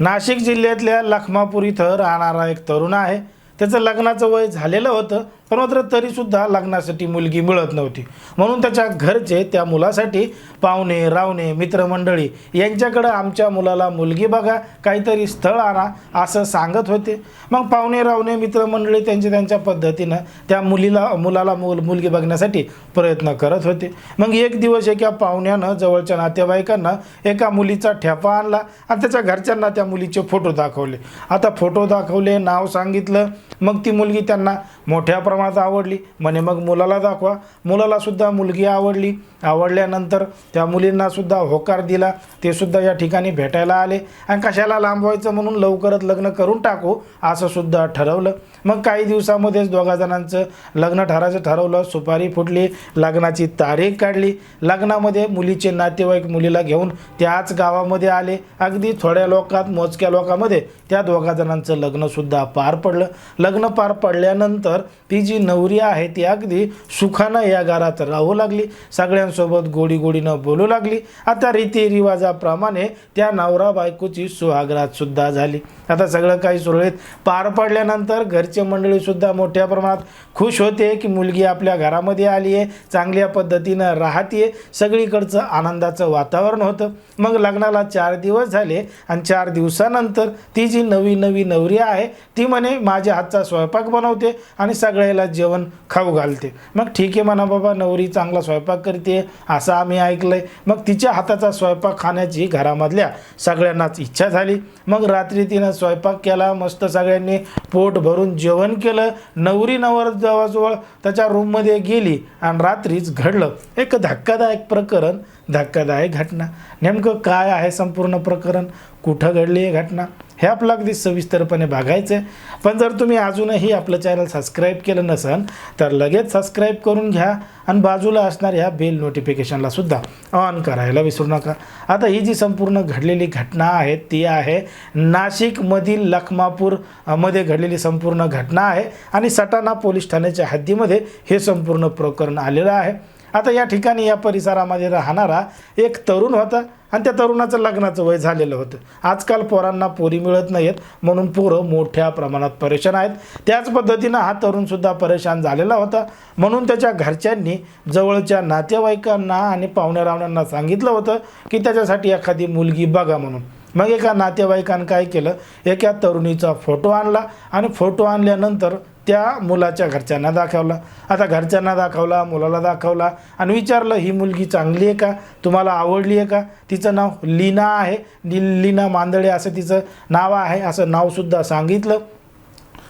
नाशिक जिल्ह्यातल्या लखमापूर इथं राहणारा एक तरुण आहे. त्याचं लग्नाचं वय झालेलं होतं. पण मात्र तरीसुद्धा लग्नासाठी मुलगी मिळत नव्हती. म्हणून त्याच्या घरचे त्या मुलासाठी पाहुणे रावणे मित्रमंडळी यांच्याकडं आमच्या मुलाला मुलगी बघा काहीतरी स्थळ आणा असं सांगत होते. मग पाहुणे रावणे मित्रमंडळी त्यांच्या त्यांच्या पद्धतीनं त्या मुलीला मुलाला मुल मुलगी बघण्यासाठी प्रयत्न करत होते. मग एक दिवस एका पाहुण्यानं जवळच्या नातेवाईकांना एका मुलीचा ठेपा आणला आणि त्याच्या घरच्यांना त्या मुलीचे फोटो दाखवले. आता फोटो दाखवले नाव सांगितलं. मग ती मुलगी त्यांना मोठ्या प्रमाणात आवडली. म्हणे मग मुलाला दाखवा. मुलालासुद्धा मुलगी आवडली. आवडल्यानंतर त्या मुलींनासुद्धा होकार दिला. ते सुद्धा या ठिकाणी भेटायला आले. आणि कशाला लांबवायचं म्हणून लवकरच लग्न करून टाकू असंसुद्धा ठरवलं. मग काही दिवसामध्येच दोघा जणांचं लग्न ठरायचं ठरवलं. सुपारी फुटली लग्नाची तारीख काढली. लग्नामध्ये मुलीचे नातेवाईक मुलीला घेऊन त्याच गावामध्ये आले. अगदी थोड्या लोकात मोजक्या लोकामध्ये त्या दोघा जणांचं लग्नसुद्धा पार पडलं. लग्न पार पडल्यानंतर ती जी नवरी आहे ती अगदी सुखानं या घरात राहू लागली. सगळ्यांसोबत गोडी गोडीनं बोलू लागली. आता रीतिरिवाजाप्रमाणे त्या नवरा बायकोची सुद्धा झाली. आता सगळं काही सुरळीत पार पडल्यानंतर घरचे मंडळीसुद्धा मोठ्या प्रमाणात खुश होते की मुलगी आपल्या घरामध्ये आली आहे चांगल्या पद्धतीनं राहतीये सगळीकडचं आनंदाचं वातावरण होतं. मग लग्नाला चार दिवस झाले आणि चार दिवसानंतर ती जी नवी नवी नवरी आहे ती म्हणे माझ्या हातचा स्वयंपाक बनवते आणि सगळे सगळ्याला जेवण खाऊ घालते. मग ठीक आहे म्हणा बाबा नवरी चांगला स्वयंपाक करते असं आम्ही ऐकलंय. मग तिच्या हाताचा स्वयंपाक खाण्याची घरामधल्या सगळ्यांनाच इच्छा झाली. मग रात्री तिनं स्वयंपाक केला मस्त सगळ्यांनी पोट भरून जेवण केलं. नवरी नवर जवळजवळ त्याच्या रूममध्ये गेली आणि रात्रीच घडलं. एक धक्कादायक प्रकरण धक्कादायक घटना. नेमकं काय आहे संपूर्ण प्रकरण? कुठं घडली आहे घटना? हे आपलं अगदी सविस्तरपणे बघायचं आहे पण जर तुम्ही अजूनही आपलं चॅनल सबस्क्राईब केलं नसेल तर लगेच सबस्क्राईब करून घ्या आणि बाजूला असणाऱ्या बेल नोटिफिकेशनला सुद्धा ऑन करायला विसरू नका. आता ही जी संपूर्ण घडलेली घटना आहे ती आहे नाशिकमधील लखमापूरमध्ये घडलेली संपूर्ण घटना आहे आणि सटाणा पोलीस ठाण्याच्या हद्दीमध्ये हे संपूर्ण प्रकरण आलेलं आहे. आता या ठिकाणी या परिसरामध्ये राहणारा एक तरुण होता आणि त्या तरुणाचं लग्नाचं वय झालेलं होतं. आजकाल पोरांना पोरी मिळत नाहीत म्हणून पोरं मोठ्या प्रमाणात परेशान आहेत. त्याच पद्धतीनं हा तरुणसुद्धा परेशान झालेला होता. म्हणून त्याच्या घरच्यांनी जवळच्या नातेवाईकांना आणि पाहुण्या रावण्यांना सांगितलं होतं की त्याच्यासाठी एखादी मुलगी बघा म्हणून. मग एका नातेवाईकानं काय केलं? एका तरुणीचा फोटो आणला आणि फोटो आणल्यानंतर त्या मुलाच्या घरच्यांना दाखवला. आता घरच्यांना दाखवला मुलाला दाखवला आणि विचारलं ही मुलगी चांगली आहे का? तुम्हाला आवडली आहे का? तिचं नाव लीना आहे. ली लीना मांदळे असं तिचं नाव आहे. असं नावसुद्धा सांगितलं.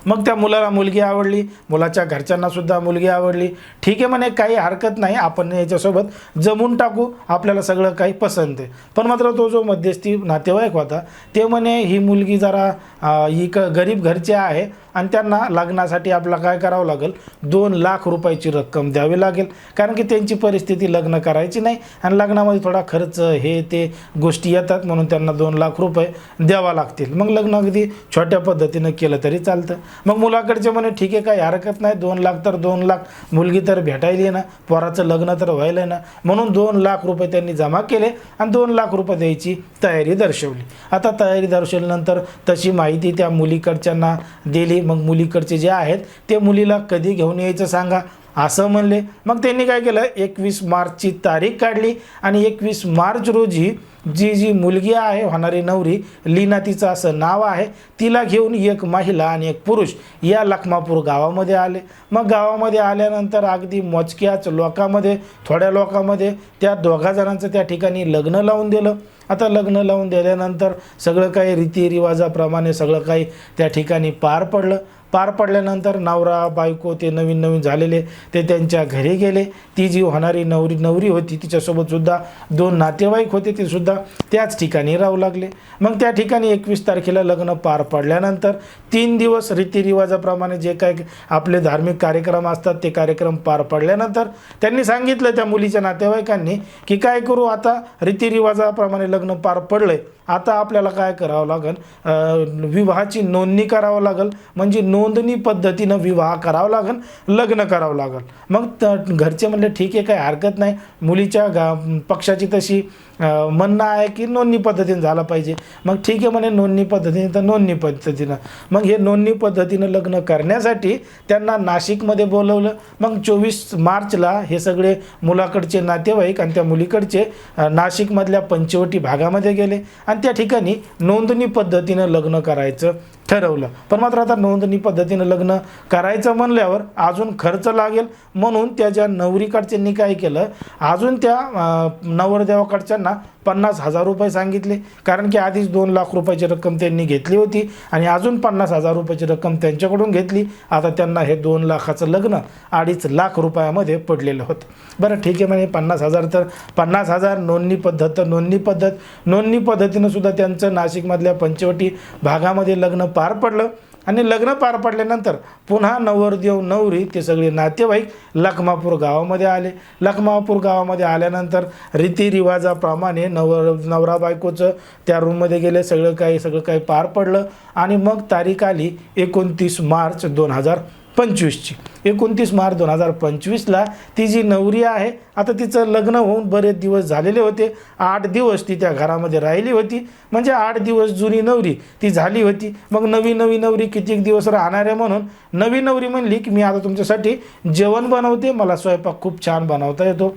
मग त्या मुलाला मुलगी आवडली मुलाच्या घरच्यांनासुद्धा मुलगी आवडली. ठीक आहे म्हणे काही हरकत नाही आपण याच्यासोबत जमून टाकू आपल्याला सगळं काही पसंत आहे. पण मात्र तो जो मध्यस्थी नातेवाईक होता ते म्हणे ही मुलगी जरा ही क गरीब घरची आहे आणि त्यांना लग्नासाठी आपला काय करावं लागेल? दोन लाख रुपयाची रक्कम द्यावी लागेल. कारण की त्यांची परिस्थिती लग्न करायची नाही आणि लग्नामध्ये थोडा खर्च हे ते गोष्टी येतात म्हणून त्यांना दोन लाख रुपये द्यावा लागतील. मग लग्न अगदी छोट्या पद्धतीनं केलं तरी चालतं. मग मुलाकडचे म्हणे ठीक आहे काही हरकत नाही. दोन लाख तर दोन लाख. मुलगी तर भेटायली ना पोराचं लग्न तर व्हायलं ना म्हणून दोन लाख रुपये त्यांनी जमा केले आणि दोन लाख रुपये द्यायची तयारी दर्शवली. आता तयारी दर्शवल्यानंतर तशी माहिती त्या मुलीकडच्यांना दिली. मग मुलीकडचे जे आहेत ते मुलीला कधी घेऊन यायचं सांगा? असं म्हणले. मग त्यांनी काय केलं? एकवीस मार्चची तारीख काढली आणि एकवीस मार्च रोजी जी जी मुलगी आहे होणारी नवरी लीना तिचं असं नाव आहे तिला घेऊन एक महिला आणि एक पुरुष या लखमापूर गावामध्ये आले. मग गावामध्ये आल्यानंतर अगदी मोजक्याच लोकामध्ये थोड्या लोकामध्ये त्या दोघा जणांचं त्या ठिकाणी लग्न लावून दिलं. आता लग्न लावून दिल्यानंतर सगळं काही रीतिरिवाजाप्रमाणे सगळं काही त्या ठिकाणी पार पडलं. पार पडल्यानंतर नवरा बायको ते नवीन नवीन झालेले ते त्यांच्या घरी गेले. ती जी होणारी नवरी नवरी होती तिच्यासोबतसुद्धा दोन नातेवाईक होते ते सुद्धा त्याच ठिकाणी राहू लागले. मग त्या ठिकाणी एकवीस तारखेला लग्न पार पडल्यानंतर तीन दिवस रीतिरिवाजाप्रमाणे जे काय आपले धार्मिक कार्यक्रम असतात ते कार्यक्रम पार पडल्यानंतर त्यांनी सांगितलं त्या मुलीच्या नातेवाईकांनी की काय करू आता? रीतिरिवाजाप्रमाणे लग्न पार पडलंय. आता आपल्याला काय करावं लागेल? विवाहाची नोंदणी करावं लागेल. म्हणजे नोंदणी पद्धतीनं विवाह करावा लागेल लग्न करावं लागेल. मग त घरचे म्हणले ठीक आहे काही हरकत नाही. मुलीच्या गा पक्षाची तशी म्हणणं म्हणणं आहे की नोंदणी पद्धतीनं झाला पाहिजे. मग ठीक आहे म्हणे नोंदणी पद्धतीने तर नोंदणी पद्धतीनं. मग हे नोंदणी पद्धतीनं लग्न करण्यासाठी त्यांना नाशिकमध्ये बोलवलं. मग चोवीस मार्चला हे सगळे मुलाकडचे नातेवाईक आणि त्या मुलीकडचे नाशिकमधल्या पंचवटी भागामध्ये गेले. आणि त्या ठिकाणी नोंदणी पद्धतीनं लग्न करायचं. ठरवलं. पण मात्र आता नोंदणी पद्धतीनं लग्न करायचं म्हणल्यावर अजून खर्च लागेल म्हणून त्याच्या नवरीकडच्यांनी काय केलं अजून त्या नवरदेवाकडच्यांना पन्नास हजार रुपये सांगितले. कारण की आधीच दोन लाख रुपयाची रक्कम त्यांनी घेतली होती आणि अजून पन्नास हजार रुपयाची रक्कम त्यांच्याकडून घेतली. आता त्यांना हे दोन लाखाचं लग्न अडीच लाख रुपयामध्ये पडलेलं होतं. बरं ठीक आहे म्हणजे पन्नास हजार तर पन्नास हजार नोंदणी पद्धत तर नोंदणी पद्धत. नोंदणी पद्धतीनं सुद्धा त्यांचं नाशिकमधल्या पंचवटी भागामध्ये लग्न पार पडलं आणि लग्न पार पडल्यानंतर पुन्हा नवरदेव नवरी ते सगळे नातेवाईक लखमापूर गावामध्ये आले. लखमापूर गावामध्ये आल्यानंतर रीतिरिवाजाप्रमाणे नवर नवरा बायकोचं त्या रूममध्ये गेले सगळं काही सगळं काही पार पडलं. आणि मग तारीख आली एकोणतीस मार्च दोन हजार पंचवीसची. एकोणतीस मार्च दोन हजार पंचवीसला ती जी नवरी आहे आता तिचं लग्न होऊन बरेच दिवस झालेले होते. आठ दिवस ती त्या घरामध्ये राहिली होती. म्हणजे आठ दिवस जुनी नवरी ती झाली होती. मग नवी नवी नवरी कितीक दिवस राहणार आहे म्हणून नवी नवरी म्हणली की मी आता तुमच्यासाठी जेवण बनवते. मला स्वयंपाक खूप छान बनवता येतो.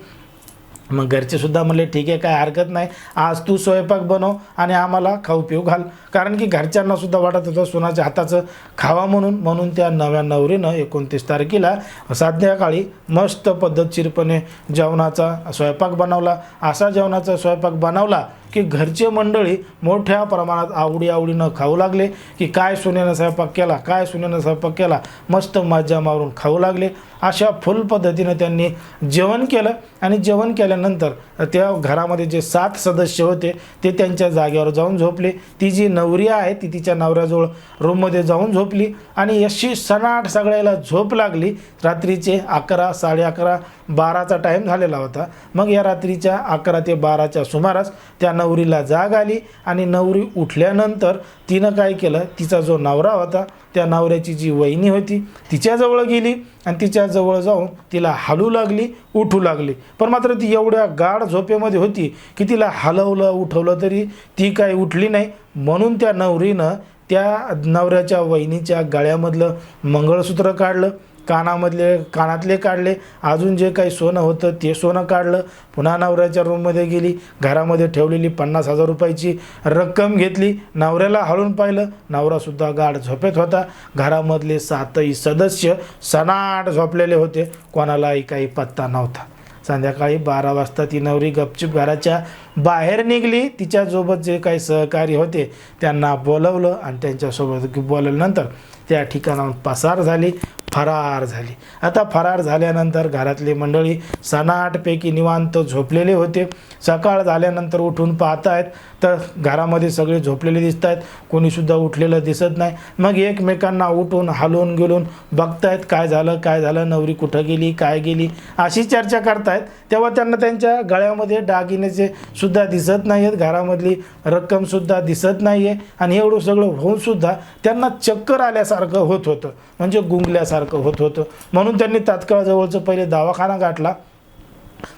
मग घरचे सुद्धा म्हणले ठीक आहे काय हरकत नाही. आज तू स्वयंपाक बनव आणि आम्हाला खाऊ पिऊ घाल. कारण की घरच्यांना सुद्धा वाटत होतं सोनाच्या हाताचं खावा म्हणून म्हणून त्या नव्या नवरीनं एकोणतीस तारखेला संध्याकाळी मस्त पद्धतशीरपणे जेवणाचा स्वयंपाक बनवला. असा जेवणाचा स्वयंपाक बनवला की घरचे मंडळी मोठ्या प्रमाणात आवडी आवडीनं खाऊ लागले की काय सोन्यानं स्वयंपाक केला काय सुनेनं स्वयंपाक केला मस्त मज्जा मारून खाऊ लागले. अशा फुल पद्धतीनं त्यांनी जेवण केलं आणि जेवण केल्यानंतर त्या घरामध्ये जे सात सदस्य होते ते त्यांच्या जागेवर जाऊन झोपले. ती जी नवरी आहे ती तिच्या नवऱ्याजवळ रूममध्ये जाऊन झोपली आणि अशी सनाट सगळ्याला झोप लागली. रात्रीचे अकरा साडे अकरा बाराचा टाईम झालेला होता. मग या रात्रीच्या अकरा ते बाराच्या सुमारास त्या नवरीला जाग आली आणि नवरी उठल्यानंतर तिनं काय केलं? तिचा जो नवरा होता त्या नवऱ्याची जी वहिनी होती तिच्याजवळ गेली आणि तिच्याजवळ जाऊन तिला हलू लागली उठू लागली. पण मात्र ती एवढ्या गाढ झोपेमध्ये होती की तिला हलवलं उठवलं तरी ती काय उठली नाही. म्हणून त्या नवरीनं त्या नवऱ्याच्या वहिनीच्या गळ्यामधलं मंगळसूत्र काढलं. कानामधले कानातले काढले. अजून जे काही सोनं होतं ते सोनं काढलं. पुन्हा नवऱ्याच्या रूममध्ये गेली. घरामध्ये ठेवलेली पन्नास हजार रुपयाची रक्कम घेतली. नवऱ्याला हळून पाहिलं. नवरासुद्धा गाढ झोपेत होता. घरामधले सातही सदस्य सनाट झोपलेले होते. कोणालाही काही पत्ता नव्हता. संध्याकाळी बारा वाजता ती नवरी गपचूप घराच्या बाहेर निघली. तिच्यासोबत जे काही सहकारी होते त्यांना बोलवलं आणि त्यांच्यासोबत बोलवल्यानंतर त्या ठिकाणाहून पसार झाली. फरार झाली. आता फरार झाल्यानंतर घरातली मंडळी सनाटपैकी निवांत झोपलेले होते. सकाळ झाल्यानंतर उठून पाहत आहेत तर घरामध्ये सगळे झोपलेले दिसत आहेत कोणीसुद्धा उठलेलं दिसत नाही. मग एकमेकांना उठून हलवून गेलून बघतायत काय झालं काय झालं नवरी कुठं गेली काय गेली अशी चर्चा करतायत. तेव्हा त्यांना त्यांच्या गळ्यामध्ये दागिन्याचे सुद्धा दिसत नाही आहेत घरामधली रक्कमसुद्धा दिसत नाही आहे आणि एवढं सगळं होऊन सुद्धा त्यांना चक्कर आल्यासारखं होत होतं. म्हणजे गुंगल्यासारखं. होत होतं. म्हणून त्यांनी तात्काळ जवळचं पहिले दवाखाना गाठला.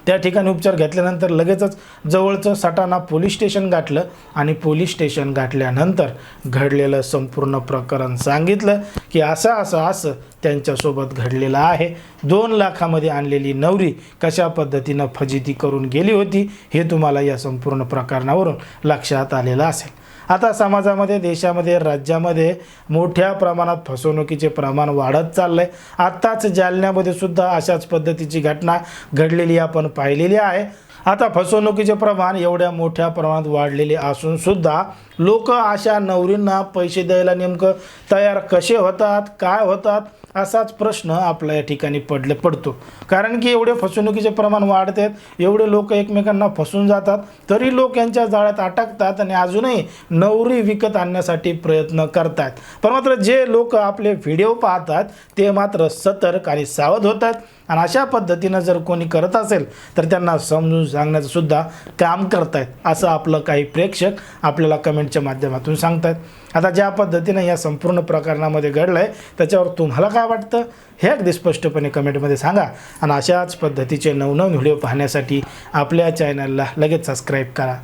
त्या ठिकाणी उपचार घेतल्यानंतर लगेचच जवळचं सटाणा पोलीस स्टेशन गाठलं आणि पोलीस स्टेशन गाठल्यानंतर घडलेलं संपूर्ण प्रकरण सांगितलं की असं असं असं त्यांच्यासोबत घडलेलं आहे. दोन लाखामध्ये आणलेली नवरी कशा पद्धतीनं फजिती करून गेली होती हे तुम्हाला या संपूर्ण प्रकरणावरून लक्षात आलेलं असेल. आता समाजामध्ये देशामध्ये राज्यामध्ये मोठ्या प्रमाणात फसवणुकीचे प्रमाण वाढत चाललं आहे आत्ताच जालन्यामध्ये सुद्धा अशाच पद्धतीची घटना घडलेली आपण पाहिलेली आहे. आता फसवणुकीचे प्रमाण एवढ्या मोठ्या प्रमाणात वाढलेले असून सुद्धा लोक अशा नवरींना पैसे द्यायला नेमकं तयार कसे होतात काय होतात असाच प्रश्न आपल्या या ठिकाणी पडले पडतो. कारण की एवढे फसवणुकीचे प्रमाण वाढत आहेत एवढे लोक एकमेकांना फसून जातात तरी लोक यांच्या जाळ्यात अटकतात आणि अजूनही नवरी विकत आणण्यासाठी प्रयत्न करतात पण मात्र जे लोक आपले व्हिडिओ पाहतात ते मात्र सतर्क आणि सावध होतात. आणि अशा पद्धतीनं जर कोणी करत असेल तर त्यांना समजून सांगण्याचं सुद्धा काम करतायत असं आपलं काही प्रेक्षक आपल्याला कमेंटच्या माध्यमातून सांगतायत. आता ज्या पद्धतीनं या संपूर्ण प्रकरणामध्ये घडलं आहे त्याच्यावर तुम्हाला काय वाटतं? हे अगदी स्पष्टपणे कमेंटमध्ये सांगा. आणि अशाच पद्धतीचे नवनवीन व्हिडिओ पाहण्यासाठी आपल्या चॅनलला लगेच सबस्क्राईब करा.